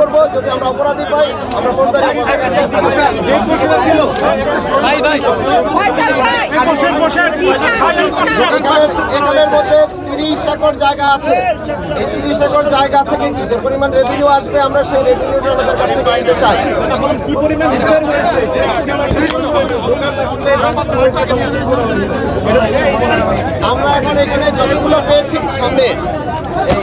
করব যদি আমরা অপরাধী পাই আমরা ফৌজদারি যে ছিল ভাই এখানের মধ্যে তিরিশ একর জায়গা আছে। এই তিরিশ একর জায়গা থেকে যে পরিমাণ রেভিনিউ আসবে আমরা সেই রেভিনিউটা আমাদের কাছ থেকে নিতে চাই। কি পরিমাণ আমরা আমরা এখন এখানে জমিগুলো পেয়েছি সামনে। এই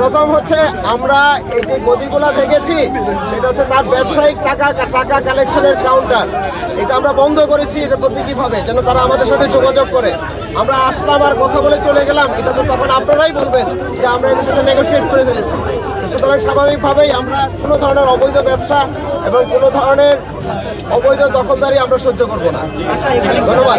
প্রথম হচ্ছে আমরা এই যে গদিগুলা ভেঙেছি সেটা হচ্ছে তার ব্যবসায়িক টাকা টাকা কালেকশনের কাউন্টার এটা আমরা বন্ধ করেছি এটা প্রতীকীভাবে যেন তারা আমাদের সাথে যোগাযোগ করে। আমরা আসলাম আর কথা বলে চলে গেলাম। এটা তো তখন আপনারাই বলবেন যে আমরা এদের সাথে নেগোশিয়েট করে ফেলেছি। সুতরাং স্বাভাবিকভাবেই আমরা কোনো ধরনের অবৈধ ব্যবসা এবং কোনো ধরনের অবৈধ দখলদারি আমরা সহ্য করব না। ধন্যবাদ।